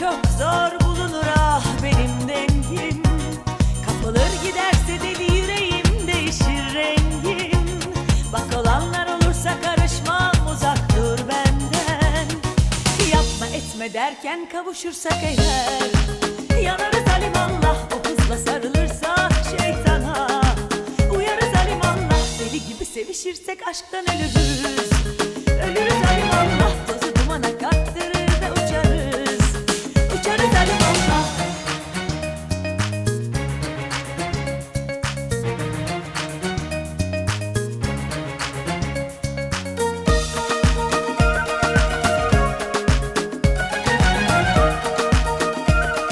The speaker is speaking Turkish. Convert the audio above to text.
çok zor bulunur ah benim dengim. Kapılır giderse deli yüreğim değişir rengim. Bak olanlar olursa karışmam uzak dur benden. Yapma etme derken kavuşursak eğer. Yanarız alimallah bu kızla sarılırsa şeytana. Uyarız alimallah deli gibi sevişirsek aşktan ölürüz.